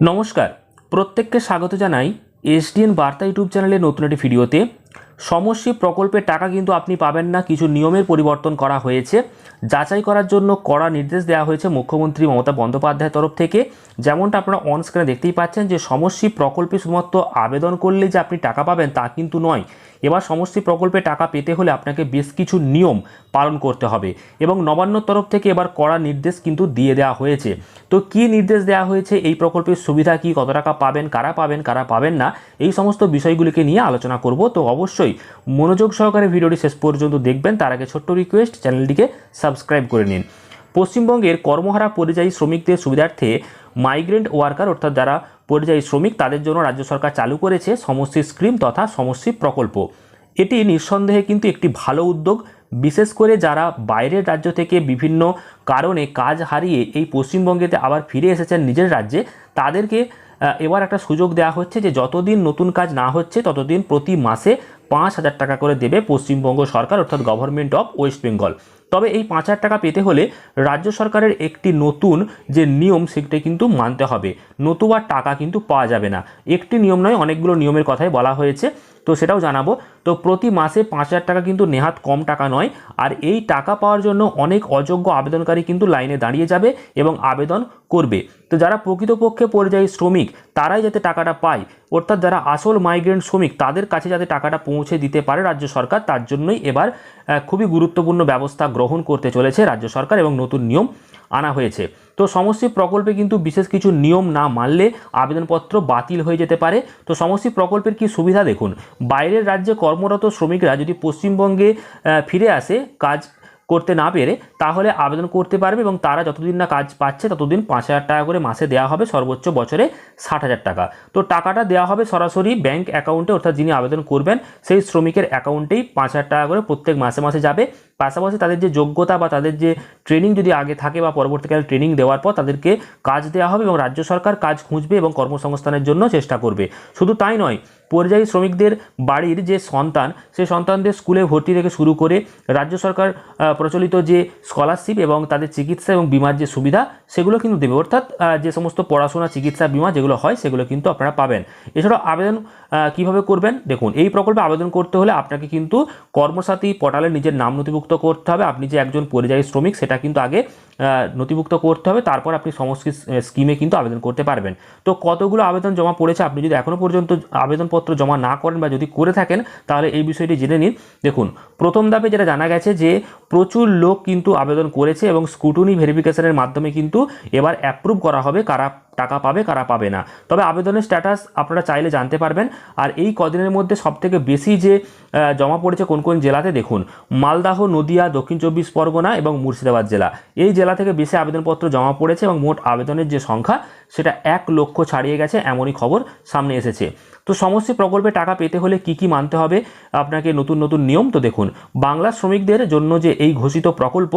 নমস্কার। প্রত্যেককে স্বাগত জানাই এসডিএন বার্তা ইউটিউব চ্যানেলে নতুন একটি ভিডিওতে। সমষ্টি প্রকল্পের টাকা কিন্তু আপনি পাবেন না, কিছু নিয়মের পরিবর্তন করা হয়েছে। যাচাই করার জন্য কড়া নির্দেশ দেওয়া হয়েছে মুখ্যমন্ত্রী মমতা বন্দ্যোপাধ্যায়ের তরফ থেকে। যেমনটা আপনারা অন স্ক্রিনে দেখতেই পাচ্ছেন যে সমষ্টি প্রকল্পে শুধুমাত্র আবেদন করলে যে আপনি টাকা পাবেন তা কিন্তু নয়। এবার সমষ্টি প্রকল্পে টাকা পেতে হলে আপনাকে বেশ কিছু নিয়ম পালন করতে হবে এবং নবান্নর তরফ থেকে এবার কড়া নির্দেশ কিন্তু দিয়ে দেওয়া হয়েছে। তো কি নির্দেশ দেওয়া হয়েছে? এই প্রকল্পের সুবিধা কি? কত টাকা পাবেন? কারা পাবেন? কারা পাবেন না? এই সমস্ত বিষয়গুলিকে নিয়ে আলোচনা করব। তো অবশ্যই মনোযোগ সহকারে ভিডিওটি শেষ পর্যন্ত দেখবেন। তার আগে ছোট্ট রিকোয়েস্ট চ্যানেলটিকে সাবস্ক্রাইব করে নিন। পশ্চিমবঙ্গের কর্মহারা পরিযায়ী শ্রমিকদের সুবিধার্থে মাইগ্রেন্ট ওয়ার্কার অর্থাৎ যারা পরিযায়ী শ্রমিক, তাদের জন্য রাজ্য সরকার চালু করেছে সমষ্টি স্কিম তথা সমষ্টি প্রকল্প। এটি নিঃসন্দেহে কিন্তু একটি ভালো উদ্যোগ, বিশেষ করে যারা বাইরের রাজ্য থেকে বিভিন্ন কারণে কাজ হারিয়ে এই পশ্চিমবঙ্গেতে আবার ফিরে এসেছেন নিজের রাজ্যে, তাদেরকে এবার একটা সুযোগ দেওয়া হচ্ছে যে যতদিন নতুন কাজ না হচ্ছে, ততদিন প্রতি মাসে পাঁচ হাজার টাকা করে দেবে পশ্চিমবঙ্গ সরকার, অর্থাৎ গভর্নমেন্ট অফ ওয়েস্ট বেঙ্গল তবে এই পাঁচ হাজার টাকা পেতে হলে রাজ্য সরকারের একটি নতুন যে নিয়ম, সেটা কিন্তু মানতে হবে। নতুবা টাকা কিন্তু পাওয়া যাবে না। একটি নিয়ম নয়, অনেকগুলো নিয়মের কথাই বলা হয়েছে। তো সেটাও জানাব। তো প্রতি মাসে পাঁচ হাজার টাকা কিন্তু নেহাত কম টাকা নয়। আর এই টাকা পাওয়ার জন্য অনেক অযোগ্য আবেদনকারী কিন্তু লাইনে দাঁড়িয়ে যাবে এবং আবেদন করবে। তো যারা প্রকৃতপক্ষে পরিযায়ী শ্রমিক, তারাই যাতে টাকাটা পায়। অর্থাৎ যারা আসল মাইগ্রেন্ট শ্রমিক, তাদের কাছে যাতে টাকাটা পৌঁছে দিতে পারে রাজ্য সরকার, তার জন্যই এবার খুবই গুরুত্বপূর্ণ ব্যবস্থা গ্রহণ করতে চলেছে রাজ্য সরকার এবং নতুন নিয়ম। আনা হয়েছে। তো সমষ্টি প্রকল্পে কিন্তু বিশেষ কিছু নিয়ম না মানলে আবেদনপত্র বাতিল হয়ে যেতে পারে। তো সমষ্টি প্রকল্পের কি সুবিধা দেখুন? বাইরের রাজ্যে কর্মরত শ্রমিকরা যদি পশ্চিমবঙ্গে ফিরে আসে, কাজ করতে না পেরে তাহলে আবেদন করতে পারবে এবং তারা যতদিন না কাজ পাচ্ছে ততদিন পাঁচ হাজার টাকা করে মাসে দেওয়া হবে, সর্বোচ্চ বছরে ষাট হাজার টাকা। তো টাকাটা দেওয়া হবে সরাসরি ব্যাংক অ্যাকাউন্টে অর্থাৎ যিনি আবেদন করবেন, সেই শ্রমিকের অ্যাকাউন্টেই পাঁচ হাজার টাকা করে প্রত্যেক মাসে মাসে যাবে। পাশাপাশি তাদের যে যোগ্যতা বা তাদের যে ট্রেনিং যদি আগে থাকে বা পরবর্তীকালে ট্রেনিং দেওয়ার পর তাদেরকে কাজ দেওয়া হবে এবং রাজ্য সরকার কাজ খুঁজবে এবং কর্মসংস্থানের জন্য চেষ্টা করবে। শুধু তাই নয় পরিযায়ী শ্রমিকদের বাড়ির যে সন্তান সেই সন্তানদের স্কুলে ভর্তি থেকে শুরু করে রাজ্য সরকার প্রচলিত যে স্কলারশিপ এবং তাদের চিকিৎসা এবং বিমার যে সুবিধা সেগুলো কিন্তু দেবে। অর্থাৎ যে সমস্ত পড়াশোনা, চিকিৎসা, বিমা যেগুলো হয়, সেগুলো কিন্তু আপনারা পাবেন। এছাড়াও আবেদন কীভাবে করবেন? দেখুন, এই প্রকল্পে আবেদন করতে হলে আপনাকে কিন্তু কর্মসাথী পোর্টালে নিজের নাম নথিভুক্ত করতে হবে। আপনি যে একজন পরিযায়ী শ্রমিক, সেটা কিন্তু আগে নথিভুক্ত করতে হবে। তারপর আপনি সমস্ত স্কিমে কিন্তু আবেদন করতে পারবেন। তো কতগুলো আবেদন জমা পড়েছে, আপনি যদি এখনও পর্যন্ত আবেদনপত্র জমা না করেন বা যদি করে থাকেন, তাহলে এই বিষয়টি জেনে নিন। দেখুন, প্রথম ধাপে যেটা জানা গেছে যে প্রচুর লোক কিন্তু আবেদন করেছে এবং স্কুটুনি ভেরিফিকেশনের মাধ্যমে কিন্তু এবার অ্যাপ্রুভ করা হবে কারা টাকা পাবে, কারা পাবে না। তবে আবেদনের স্ট্যাটাস আপনারা চাইলে জানতে পারবেন। আর এই কদিনের মধ্যে সবথেকে বেশি যে জমা পড়েছে কোন কোন জেলাতে দেখুন। মালদাহ, নদিয়া, দক্ষিণ চব্বিশ পরগনা এবং মুর্শিদাবাদ জেলা। এই জেলা থেকে বেশি আবেদনপত্র জমা পড়েছে এবং মোট আবেদনের যে সংখ্যা, সেটা এক লক্ষ ছাড়িয়ে গেছে এমনই খবর সামনে এসেছে। তো সমস্ত প্রকল্পে টাকা পেতে হলে কি কি মানতে হবে? আপনাকে নতুন নতুন নিয়ম তো দেখুন। বাংলা শ্রমিকদের জন্য যে এই ঘোষিত প্রকল্প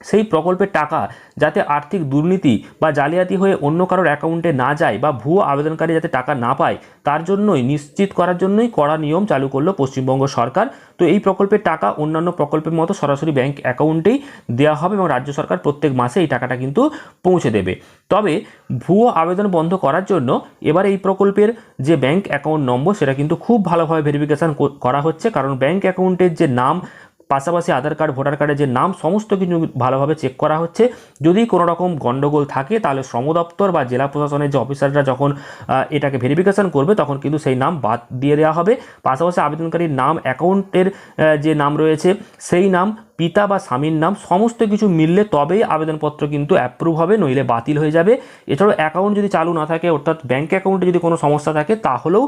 সেই প্রকল্পের টাকা যাতে আর্থিক দুর্নীতি বা জালিয়াতি হয়ে অন্য কারোর অ্যাকাউন্টে না যায় বা ভুয়ো আবেদনকারী যাতে টাকা না পায়, তার জন্যই, নিশ্চিত করার জন্যই কড়া নিয়ম চালু করল পশ্চিমবঙ্গ সরকার। তো এই প্রকল্পের টাকা অন্যান্য প্রকল্পের মতো সরাসরি ব্যাংক অ্যাকাউন্টেই দেওয়া হবে এবং রাজ্য সরকার প্রত্যেক মাসে এই টাকাটা কিন্তু পৌঁছে দেবে। তবে ভুয়ো আবেদন বন্ধ করার জন্য এবার এই প্রকল্পের যে ব্যাংক অ্যাকাউন্ট নম্বর, সেটা কিন্তু খুব ভালোভাবে ভেরিফিকেশান করা হচ্ছে। কারণ ব্যাংক অ্যাকাউন্টের যে নাম পাশাপাশি আধার কার্ড, ভোটার কার্ডের যে নাম, সমস্ত কিছু ভালোভাবে চেক করা হচ্ছে। যদি কোনো রকম গণ্ডগোল থাকে, তাহলে শ্রম দপ্তর বা জেলা প্রশাসনের যে অফিসাররা যখন এটাকে ভেরিফিকেশন করবে, তখন কিন্তু সেই নাম বাদ দিয়ে দেওয়া হবে। পাশাপাশি আবেদনকারীর নাম, অ্যাকাউন্টের যে নাম রয়েছে, সেই নাম, পিতা বা স্বামীর নাম, সমস্ত কিছু মিললে তবেই আবেদনপত্র কিন্তু অ্যাপ্রুভ হবে, নইলে বাতিল হয়ে যাবে। এছাড়াও অ্যাকাউন্ট যদি চালু না থাকে, অর্থাৎ ব্যাঙ্ক অ্যাকাউন্টে যদি কোনো সমস্যা থাকে, তাহলেও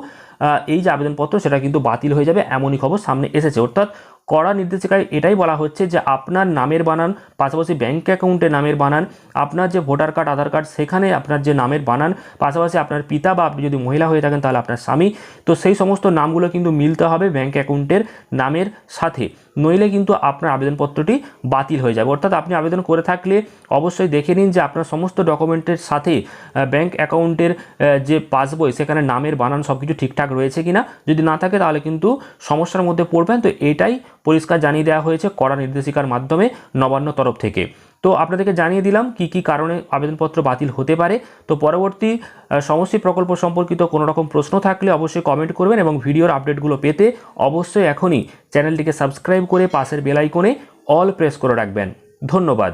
এই যে আবেদনপত্র, সেটা কিন্তু বাতিল হয়ে যাবে, এমনই খবর সামনে এসেছে। অর্থাৎ কড়া নির্দেশিকায় এটাই বলা হচ্ছে যে আপনার নামের বানান, পাশাপাশি ব্যাঙ্ক অ্যাকাউন্টে নামের বানান, আপনার যে ভোটার কার্ড আধার কার্ড সেখানে আপনার যে নামের বানান, পাশাপাশি আপনার পিতা বা আপনি যদি মহিলা হয়ে থাকেন তাহলে আপনার স্বামী। তো সেই সমস্ত নামগুলো কিন্তু মিলতে হবে ব্যাঙ্ক অ্যাকাউন্টের নামের সাথে। নইলে কিন্তু আপনার আবেদনপত্রটি বাতিল হয়ে যাবে। অর্থাৎ আপনি আবেদন করে থাকলে অবশ্যই দেখে নিন যে আপনার সমস্ত ডকুমেন্টের সাথে ব্যাঙ্ক অ্যাকাউন্টের যে পাসবই সেখানে নামের বানান সব কিছু ঠিকঠাক রয়েছে কিনা। যদি না থাকে তাহলে কিন্তু সমস্যার মধ্যে পড়বেন। তো এটাই পরিষ্কার জানিয়ে দেওয়া হয়েছে কড়া নির্দেশিকার মাধ্যমে নবান্ন তরফ থেকে। তো আপনাদেরকে জানিয়ে দিলাম কি কি কারণে আবেদনপত্র বাতিল হতে পারে। তো পরবর্তী সমস্ত প্রকল্প সম্পর্কিত কোনো রকম প্রশ্ন থাকলে অবশ্যই কমেন্ট করবেন এবং ভিডিওর আপডেটগুলো পেতে অবশ্যই এখনই চ্যানেলটিকে সাবস্ক্রাইব করে পাশের বেলাইকনে অল প্রেস করে রাখবেন। ধন্যবাদ।